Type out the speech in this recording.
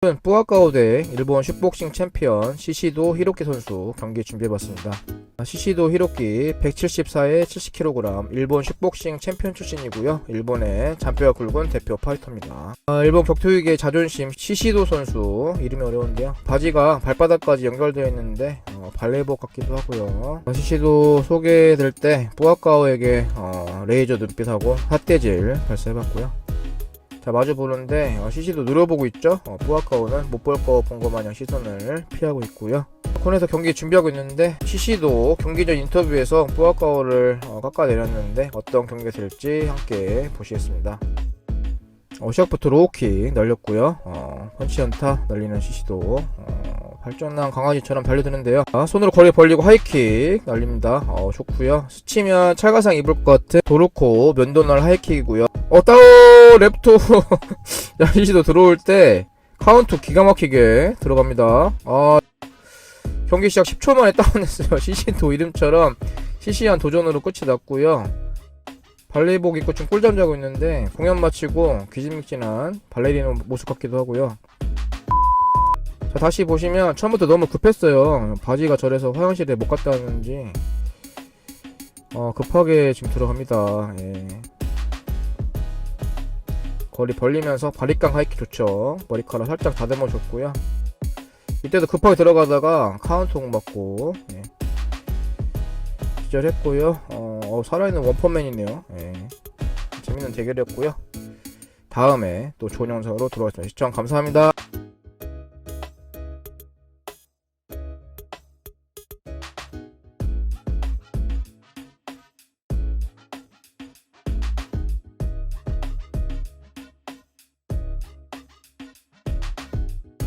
오늘은 뿌아카오 대 일본 슛복싱 챔피언 시시도 히로키 선수 경기 준비해봤습니다. 아, 시시도 히로키 174에 70kg 일본 슛복싱 챔피언 출신이고요. 일본의 잔뼈가 굵은 대표 파이터입니다. 아, 일본 격투기의 자존심 시시도 선수 이름이 어려운데요. 바지가 발바닥까지 연결되어 있는데 어, 발레복 같기도 하고요. 어, 시시도 소개될 때 뿌아카오에게 어, 레이저 눈빛하고 핫대질 발사해봤고요. 자 마주 보는데 어, 시시도 누려보고 있죠? 어, 뿌아카오는 못 볼 거본것 마냥 시선을 피하고 있고요. 콘에서 경기 준비하고 있는데 시시도 경기 전 인터뷰에서 뿌아카오를 어, 깎아내렸는데 어떤 경기가 될지 함께 보시겠습니다. 어, 시작부터 로우킥 날렸고요. 어, 펀치 연타 날리는 시시도 어, 발전난 강아지처럼 달려드는데요. 아, 손으로 거리 벌리고 하이킥 날립니다. 어, 좋고요. 스치면 찰가상 입을 것 같은 도르코 면도날 하이킥이고요 어 따오 랩토. 야 시시도 들어올 때 카운트 기가 막히게 들어갑니다. 아 경기 시작 10초 만에 다운했어요. 시시도 이름처럼 시시한 도전으로 끝이 났고요. 발레복 입고 좀 꿀잠 자고 있는데 공연 마치고 귀진믹진한 발레리노 모습 같기도 하고요. 자 다시 보시면 처음부터 너무 급했어요. 바지가 저래서 화장실에 못 갔다 왔는지. 어 급하게 지금 들어갑니다. 예. 거리 벌리면서 바리깡 하이킥 좋죠. 머리카락 살짝 다듬어 줬고요. 이때도 급하게 들어가다가 카운터 공 맞고 예. 기절했고요. 어, 어, 살아있는 원펀맨이네요. 예. 재밌는 대결이었고요. 다음에 또 좋은 영상으로 돌아오겠습니다. 시청 감사합니다.